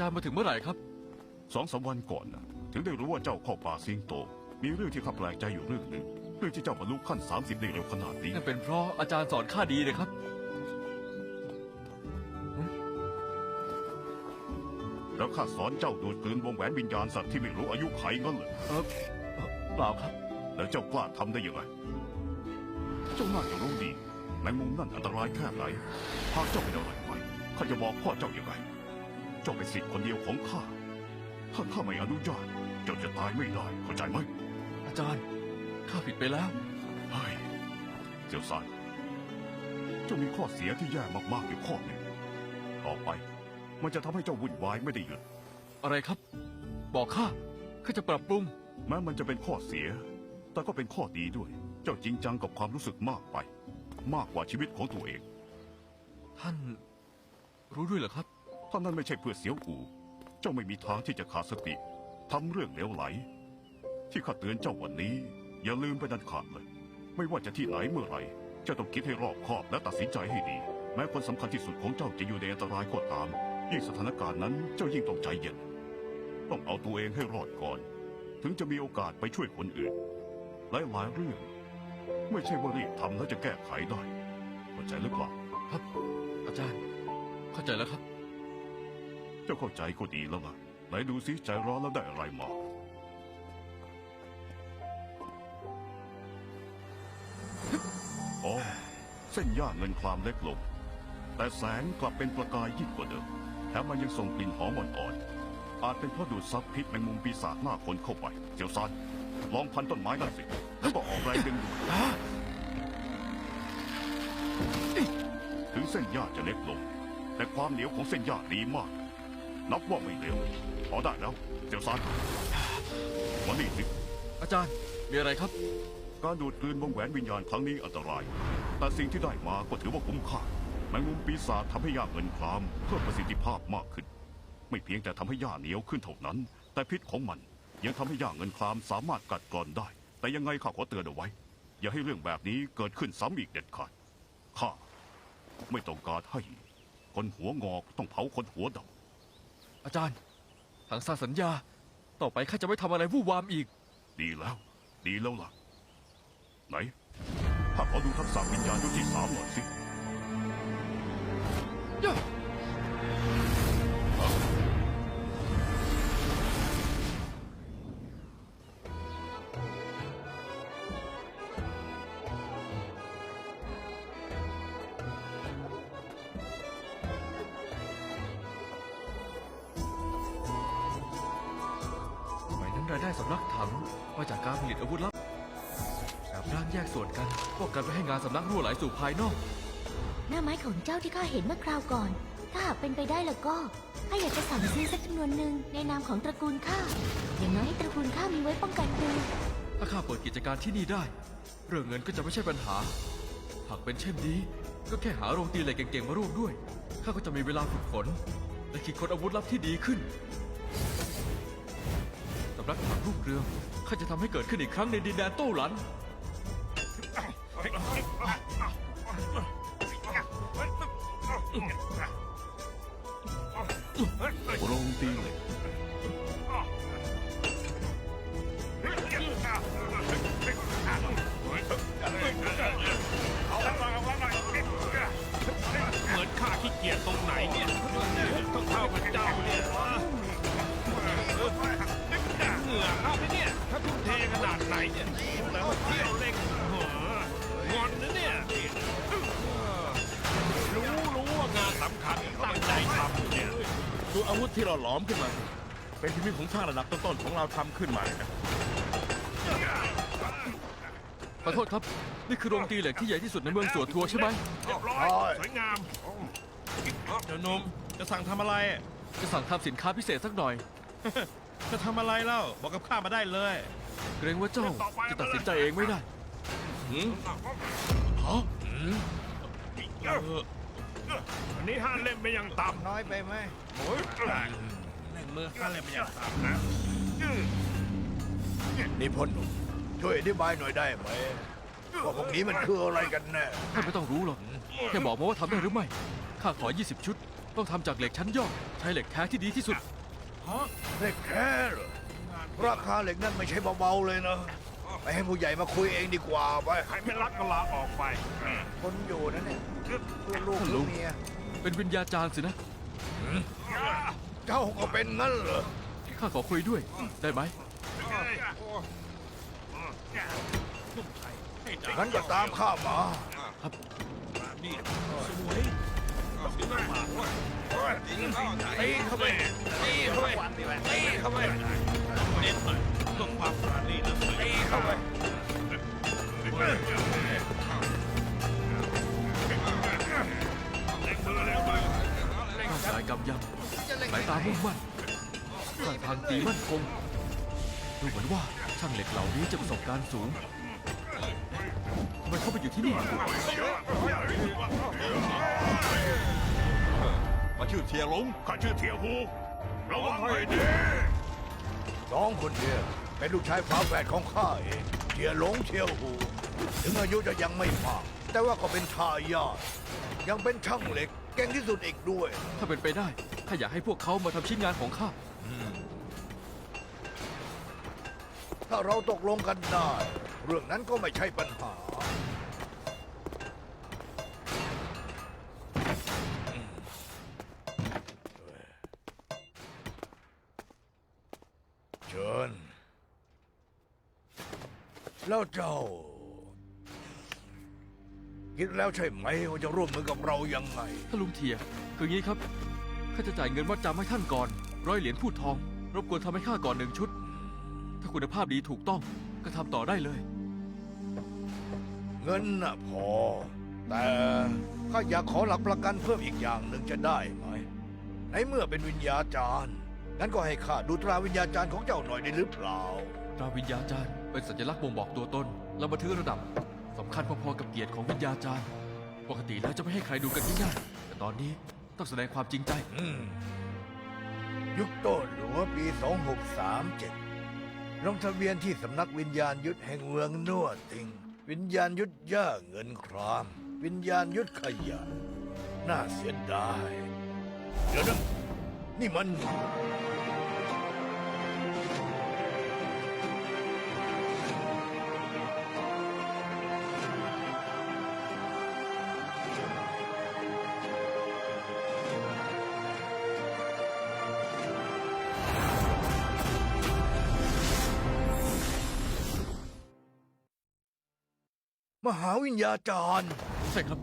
จารย์มาถึงเมื่อไหร่ครับ สองสามวันก่อนนะถึงได้รู้ว่าเจ้าเข้าป่าเสียงโต มีเรื่องที่ข้าแปลกใจอยู่เรื่องหนึ่งเรื่องที่เจ้าบรรลุขั้น 30 ได้เร็วขนาดนี้นั่นเป็นเพราะอาจารย์สอนข้าดีเลยครับ แล้วข้าสอนเจ้าดูดกลืนวงแหวนวิญญาณสัตว์ที่ไม่รู้อายุไขงั้นเหรอเออเอ่อเปล่าครับ แล้วเจ้ากล้าทำได้ยังไงเจ้าน่าจะรู้ดีแมงมุมนั่นอันตรายแค่ไหนหากเจ้าเป็นอะไรไปข้าจะบอกพ่อเจ้ายังไง เจ้าเป็นสิทธิ์คนเดียวของข้า ถ้าข้าไม่อนุญาต เจ้าจะตายไม่ได้ เข้าใจไหม อาจารย์ ข้าผิดไปแล้ว เฮ้ยเจียวซานเจ้ามีข้อเสียที่แย่มากๆอยู่ข้อหนึ่งต่อไป มันจะทำให้เจ้าวุ่นวายไม่ได้หยุด อะไรครับ บอกข้า ข้าจะปรับปรุง แม้มันจะเป็นข้อเสีย แต่ก็เป็นข้อดีด้วย เจ้าจริงจังกับความรู้สึกมากไป มากกว่าชีวิตของตัวเอง ท่าน รู้ด้วยเหรอครับ ถ้านั้นไม่ใช่เพื่อเสียวอูเจ้าไม่มีทางที่จะขาดสติทำเรื่องเลวไหล ที่ข้าเตือนเจ้าวันนี้ อย่าลืมไปนันขาดเลย ไม่ว่าจะที่ไหนเมื่อไหร่เจ้าต้องคิดให้รอบคอบและตัดสินใจให้ดี แม้คนสำคัญที่สุดของเจ้าจะอยู่ในอันตรายก็ตาม ยิ่งสถานการณ์นั้นเจ้ายิ่งต้องใจเย็น ต้องเอาตัวเองให้รอดก่อน ถึงจะมีโอกาสไปช่วยคนอื่นหลายๆเรื่อง ไม่ใช่ว่ารีบทำแล้วจะแก้ไขได้เข้าใจหรือเปล่าครับ อาจารย์ เข้าใจแล้วครับ เจ้าเข้าใจก็ดีแล้วล่ะไหนดูซิใจร้อนแล้วได้อะไรมา อ๋อ เส้นย่าเงินคลามเล็กลง แต่แสงกลับเป็นประกายยิ่งกว่าเดิม แถมมันยังส่งกลิ่นหอมอ่อนๆ อาจเป็นเพราะดูดซับพิษแมงมุมปีศาจหน้าคนเข้าไป เจียวซานลองพันต้นไม้นั่นสิ แล้วก็ออกแรงดึงดูดถึงเส้นหญ้าจะเล็กลง แต่ความเหนียวของเส้นหญ้าดีมาก นับว่าไม่เร็วพอได้แล้วเจียวซานมานี่สิอาจารย์มีอะไรครับ การดูดกลืนวงแหวนวิญญาณครั้งนี้อันตราย แต่สิ่งที่ได้มาก็ถือว่าคุ้มค่าแมงมุมปีศาจทำให้ย่าเงินคลามเพิ่มประสิทธิภาพมากขึ้น ไม่เพียงแต่ทำให้ย่าเหนียวขึ้นเท่านั้น แต่พิษของมันยังทำให้ย่าเงินคลามสามารถกัดกร่อนได้ แต่ยังไงข้าขอเตือนเอาไว้ อย่าให้เรื่องแบบนี้เกิดขึ้นซ้ำอีกเด็ดขาดข้าไม่ต้องการให้คนหัวงอกต้องเผาคนหัวด อาจารย์ ถังซานสัญญา ต่อไปข้าจะไม่ทำอะไรวู่วามอีกำดีแล้ว ดีแล้วล่ะ ไหนข้าขอดูทักษะวิญญาณยุคที่สามหน่อยสิส มัยนั้นรายได้สำนักถังมาจากการผลิตอาวุธลับแบบร่างแยกส่วนกันป้องกันไม่ให้งานสำนักรั่วไหลสู่ภายนอก หน้าไม้ของเจ้าที่ข้าเห็นเมื่อคราวก่อน ถ้าหากเป็นไปได้แล้วก็ข้าอยากจะสั่งซื้อสักจำนวนหนึ่งในนามของตระกูลข้า อย่างน้อยให้ตระกูลข้ามีไว้ป้องกันตัวถ้าข้าเปิดกิจการที่นี่ได้ เรื่องเงินก็จะไม่ใช่ปัญหา หากเป็นเช่นนี้ ก็แค่หาโรงตีเหล็กเก่งๆมาร่วมด้วย ข้าก็จะมีเวลาฝึกฝนและคิดค้นอาวุธลับที่ดีขึ้น สำนักถังรุ่งเรืองข้าจะทำให้เกิดขึ้นอีกครั้งในดินแดนโต้หลัน โรงตีเหล็ก อาวุธที่เราหลอมขึ้นมา เป็นพิมพ์ของช่างระดับต้นๆของเราทำขึ้นมาเลยนะขอโทษครับ นี่คือโรงตีเหล็กที่ใหญ่ที่สุดในเมืองสัวทัวใช่ไหมเรียบร้อยสวยงามเดี๋ยวหนมจะสั่งทำอะไร จะสั่งทำสินค้าพิเศษสักหน่อย จะทำอะไรเล่าบอกกับข้ามาได้เลยเกรงว่าเจ้าจะตัดสินใจเองไม่ได้หืมอั นนี้ห้าเล่มไม่ยังต่ำน้อยไปไหมโอ้ยเล่นมือข้าเล่นไปอย่างต่ำนะนี่พ่อหนุ่มช่วยอธิบายหน่อยได้ไหมว่าพวกนี้มันคืออะไรกันแน่ท่านไม่ต้องรู้หรอกแค่บอกมาว่าทำได้หรือไม่ ข้าขอ 20 ชุด ต้องทำจากเหล็กชั้นยอด ใช้เหล็กแท้ที่ดีที่สุด เหล็กแค่เหรอราคาเหล็กนั่นไม่ใช่เบาๆเลยนะ ไปให้ผู้ใหญ่มาคุยเองดีกว่าไป ใครไม่รักก็ลาออกไป คนอยู่นั่นเนี่ยเพื่อลูกท่านลุเพื่องเมีย เป็นวิญญาจารย์สินะ เจ้าก็เป็นงั้นเหรอข้าขอคุยด้วย ได้ไหม งั้นก็ตามข้ามานี่สวยตีเข้าไปตีเข้าไปตีเข้าไปเน้นหน่อยต้องความปราณีนะตีเข้าไป ร่างกายกำยำสายตามุ่งมั่นท่าทางตีมั่นคงดูเหมือนว่าช่างเหล็กเหล่านี้จะประสบการณ์สูงทำไมเขาไปอยู่ที่นี่มาชื่อเทียหลงข้าชื่อเทียหูระวังให้ดีสองคนเดียวเป็นลูกชายฝาแฝดของข้าเองเทียหลงเทียหู ถึงอายุจะยังไม่มาก แต่ว่าก็เป็นทายาทยังเป็นช่างเหล็ก เก่งที่สุดอีกด้วย ถ้าเป็นไปได้ข้าอยากให้พวกเขามาทำชิ้นงานของข้า ถ้าเราตกลงกันได้ เรื่องนั้นก็ไม่ใช่ปัญหา เชิญ แล้วเจ้า คิดแล้วใช่ไหมว่าจะร่วมมือกับเรายังไง ถ้าลุงเทีย คืองี้ครับ ข้าจะจ่ายเงินมัดจำให้ท่านก่อน ร้อยเหรียญพูดทอง รบกวนทำให้ข้าก่อนหนึ่งชุด ถ้าคุณภาพดีถูกต้อง ก็ทำต่อได้เลย เงินน่ะพอ แต่ข้าอยากขอหลักประกันเพิ่มอีกอย่างหนึ่งจะได้ไหม ในเมื่อเป็นวิญญาจารย์งั้นก็ให้ข้าดูตราวิญญาจารย์ของเจ้าหน่อยได้หรือเปล่า ตราวิญญาจารย์เป็นสัญลักษณ์บ่งบอกตัวตน และบันทึกระดับ สำคัญพอๆกับเกียรติของวิญญาจารย์ ปกติแล้วจะไม่ให้ใครดูกันง่ายๆแต่ตอนนี้ต้องแสดงความจริงใจ อืม ยุคโต้หลัวปี 2637 ลงทะเบียนที่สำนักวิญญาณยุทธแห่งเมืองนวดติง วิญญาณยุทธย่าเงินคราม วิญญาณยุทธขยะ น่าเสียดาย เดี๋ยวนะนี่มัน มหาวิญญาจารย์ ใช่ครับ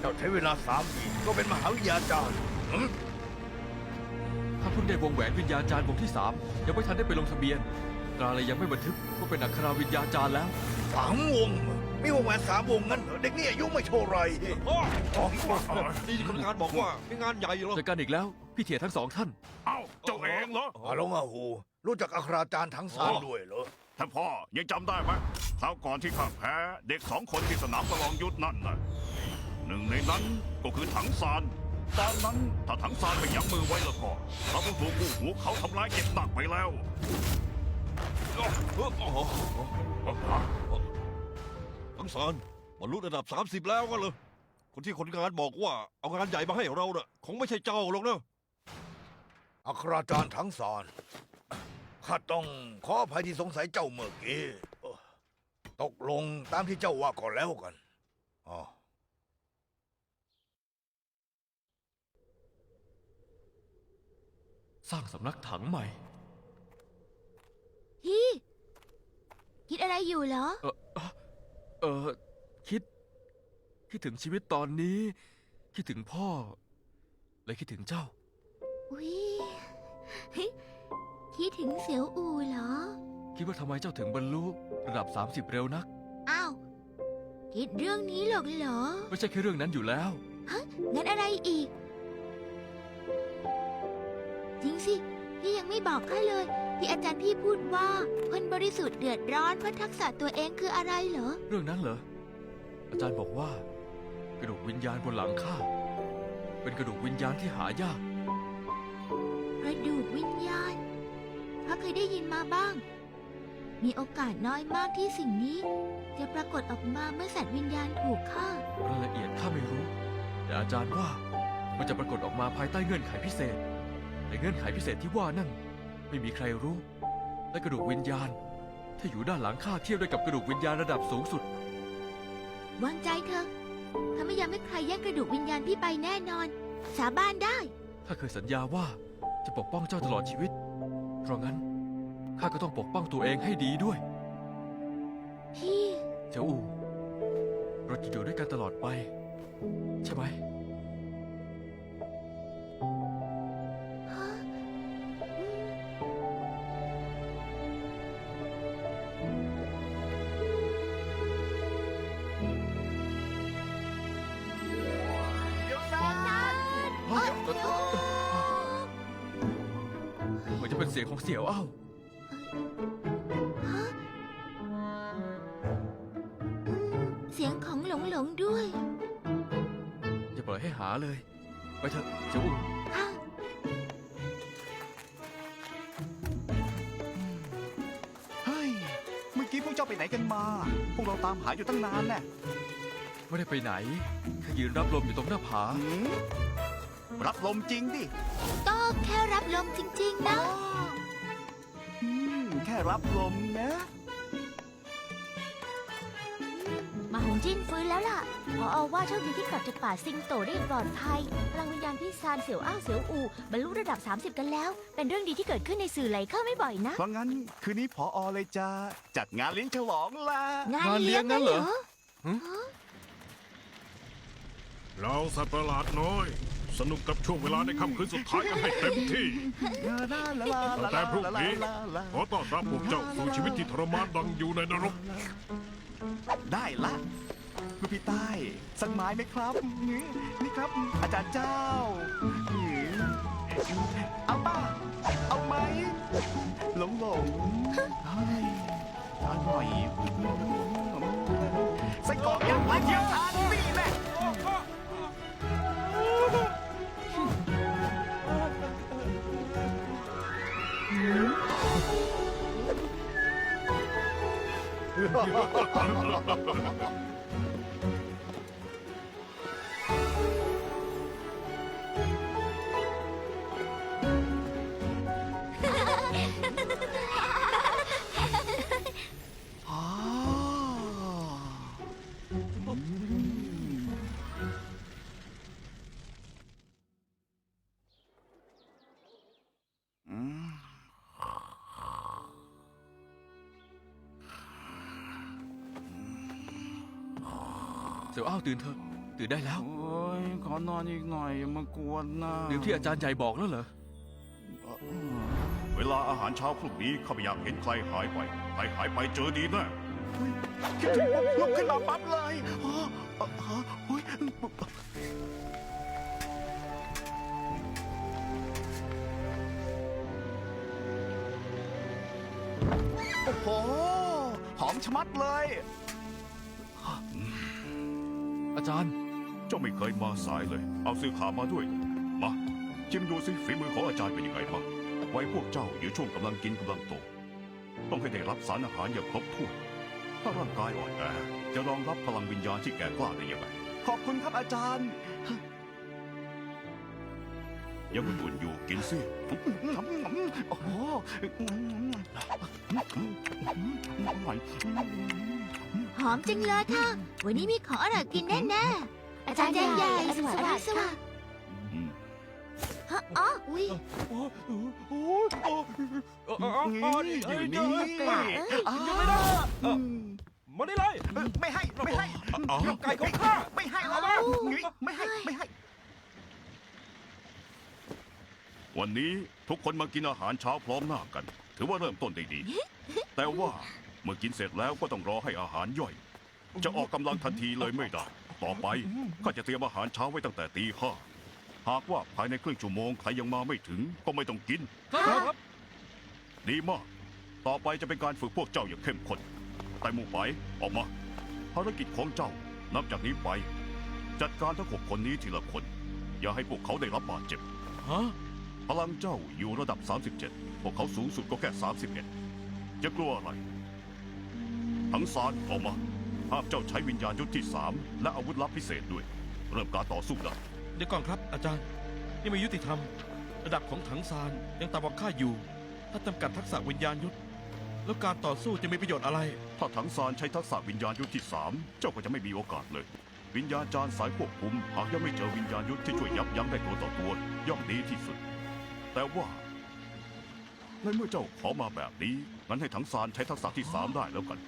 เจ้าใช้เวลาสามปีก็เป็นมหาวิญญาจารย์หืมถ้าเพิ่งได้วงแหวนวิญญาจารย์วงที่สามยังไม่ทันได้ไปลงทะเบียนตราเลยยังไม่บันทึกว่าเป็นอัคราวิญญาจารย์แล้ว สามวงเหรอมีวงแหวนสามวงงั้นเหรอเด็กนี่อายุไม่เท่าไหรพ่ออ๋อนี่คนงานบอกว่ามีงานใหญ่เหรอเจอกันอีกแล้ว พี่เถียทั้งสองท่าน เอ้า เจ้าเองเหรออาลงอาหู รู้จักอัคราจารย์ทั้งสามด้วยเหรอ ท่านพ่อยังจำได้ไหมคราวก่อนที่ข้าแพ้เด็กสองคนที่สนามประลองยุทธนั่นน่ะหนึ่งในนั้นก็คือถังซานตอนนั้นถ้าถังซานไม่ยั้งมือไว้แล้วก็เขาต้องถูกคู่หูเขาทำร้ายเจ็บหนักไปแล้วทั้งสารบรรลุระดับ 30 แล้วก็เลยคนที่คนงานบอกว่าเอางานใหญ่มาให้เราเน่ะคงไม่ใช่เจ้าหรอกนะอัคราจารย์ทั้งสาร ข้าต้องขออภัยที่สงสัยเจ้าเมื่อกี้เอ้อตกลงตามที่เจ้าว่าก็แล้วกันอ๋อสร้างสำนักถังใหม่พี่คิดอะไรอยู่เหรอ เออเอ่อเออคิด คิดถึงชีวิตตอนนี้ คิดถึงพ่อ และคิดถึงเจ้า อุ๊ย คิดถึงเสียวอูเหรอ คิดว่าทำไมเจ้าถึงบรรลุระดับ 30 เร็วนัก อ้าว คิดเรื่องนี้หรอกเหรอ ไม่ใช่แค่เรื่องนั้นอยู่แล้ว งั้นอะไรอีก จริงสิ พี่ยังไม่บอกข้าเลย ที่อาจารย์พี่พูดว่า คนบริสุทธิ์เดือดร้อนเพราะทักษะตัวเองคืออะไรเหรอ เรื่องนั้นเหรอ อาจารย์บอกว่า กระดูกวิญญาณบนหลังข้าเป็นกระดูกวิญญาณที่หายาก กระดูกวิญญาณข้า เคยได้ยินมาบ้าง มีโอกาสน้อยมากที่สิ่งนี้ จะปรากฏออกมาเมื่อสัตว์วิญญาณถูกฆ่ารายละเอียดข้าไม่รู้ แต่อาจารย์ว่ามันจะปรากฏออกมาภายใต้เงื่อนไขพิเศษในเงื่อนไขพิเศษที่ว่านั่นไม่มีใครรู้ และกระดูกวิญญาณ ถ้าอยู่ด้านหลังข้าเทียบได้กับกระดูกวิญญาณระดับสูงสุด วางใจเถอะข้าไม่ยอมให้ใครแย่งกระดูกวิญญาณพี่ไปแน่นอน สาบานได้ข้าเคยสัญญาว่าจะปกป้องเจ้าตลอดชีวิต เพราะงั้นข้าก็ต้องปกป้องตัวเองให้ดีด้วย พี่ เจ้าอูเราจะอยู่ด้วยกันตลอดไป ใช่ไหมเหมื เสียงของหลงหลงๆด้วยอย่าปล่อยให้หาเลย ไปเถอะเจ้าอูค่ะเฮ้ย เมื่อกี้พวกเจ้าไปไหนกันมา พวกเราตามหาอยู่ตั้งนานแน่ไม่ได้ไปไหนแค่ยืนรับลมอยู่ตรงหน้าผา หืมรับลมจริงดิ ก็แค่รับลมจริง ๆ นะอืม แค่รับลมนะ มาหงจิ้นฟื้นแล้วล่ะ พอเอาว่าโชคดีที่กลับจากป่าซิงโตได้อย่างปลอดภัยพลังวิญญาณพี่ซานเสี่ยวอ้าวเสี่ยวอูบรรลุระดับ 30 กันแล้ว เป็นเรื่องดีที่เกิดขึ้นในสื่อไหลเข้าไม่บ่อยนะ เพราะงั้นคืนนี้พออเลยจะจัดงานเลี้ยงฉลองละงานเลี้ยงงั้นเหรอเราสัตว์ประหลาดน้อย สนุกกับช่วงเวลาในค่ำคืนสุดท้ายกันให้เต็มที่ ตั้งแต่พรุ่งนี้ขอต้อนรับพวกเจ้าสู่ชีวิตที่ทรมานดังอยู่ในนรก ได้ละลูกพี่ใต้สักไม้ไหมครับ นี่ครับ อาจารย์เจ้า เอาป่ะ เอาไหมหลงหลงเฮ้ยอร่อยใส่กรอกยักษ์และเทียมทานนี่แหละ ハハハハ! สี่ยวอ้าวตื่นเถอะตื่นได้แล้ว โอ้ยขอนอนอีกหน่อยอย่ามากวนนะลืมที่อาจารย์ใหญ่บอกแล้วเหรอ เวลาอาหารเช้าพรุ่งนี้ข้าไม่อยากเห็นใครหายไป ใครหายไปเจอดีแน่คิดถึงปุ๊บลุกขึ้นมาปั๊บเลยอ๋ออ๋ออ๋อโอ้ยโอ้โห หอมชะมัดเลย อาจารย์ เจ้าไม่เคยมาสายเลย เอาซื้อขามาด้วย มาชิมดูสิฝีมือของอาจารย์เป็นยังไงบ้างไว้พวกเจ้าอยู่ช่วงกำลังกินกำลังโต ต้องให้ได้รับสารอาหารอย่างครบถ้วน ถ้าร่างกายอ่อนแอจะรองรับพลังวิญญาณที่แก่กล้าได้ยังไง ขอบคุณครับอาจารย์ ยังอุ่นๆอยู่กินสิโอ้โหอร่อย หอมจังเลยค่ะ วันนี้มีของอร่อยกินแน่ๆอาจารย์ใหญ่สวัสดีสวัสดีอืมฮะอ๋ออุ้ยอยู่นี่เอ้ยอ้าวมาได้เลยไม่ให้ ไม่ให้เอาไก่ของข้าไม่ให้แล้วนะไม่ให้ ไม่ให้ วันนี้ทุกคนมากินอาหารเช้าพร้อมหน้ากัน ถือว่าเริ่มต้นได้ดี แต่ว่า เมื่อกินเสร็จแล้วก็ต้องรอให้อาหารย่อย จะออกกำลังทันทีเลยไม่ได้ ต่อไปก็จะเตรียมอาหารเช้าไว้ตั้งแต่ตีห้าหากว่าภายในครึ่งชั่วโมงใครยังมาไม่ถึงก็ไม่ต้องกิน ครับ ดีมาก ต่อไปจะเป็นการฝึกพวกเจ้าอย่างเข้มข้นไต่หมูไปออกมา ภารกิจของเจ้านับจากนี้ไป จัดการทั้งหกคนนี้ทีละคน อย่าให้พวกเขาได้รับบาดเจ็บ ฮะ พลังเจ้าอยู่ระดับ 37 พวกเขาสูงสุดก็แค่ 31 จะกลัวอะไร ทั้งซานออกมาห้ามเจ้าใช้วิญญาณยุทธที่สามและอาวุธลับพิเศษด้วย เริ่มการต่อสู้ได้เดี๋ยวก่อนครับ อาจารย์ นี่ไม่ยุติธรรม ระดับของถังซานยังต่ำกว่าข้าอยู่ ถ้าจำกัดทักษะวิญญาณยุทธแล้วการต่อสู้จะมีประโยชน์อะไร ถ้าถังซานใช้ทักษะวิญญาณยุทธที่สามเจ้าก็จะไม่มีโอกาสเลย วิญญาณจารย์สายควบคุมหากยังไม่เจอวิญญาณยุทธที่ช่วยยับยั้งได้ตัวต่อตัวย่อมดีที่สุด แต่ว่าในเมื่อเจ้าขอมาแบบนี้งั้นให้ถังซานใช้ทักษะที่สามได้แล้วกัน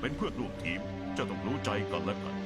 เป็นเพื่อนร่วมทีมจะต้องรู้ใจกันและกัน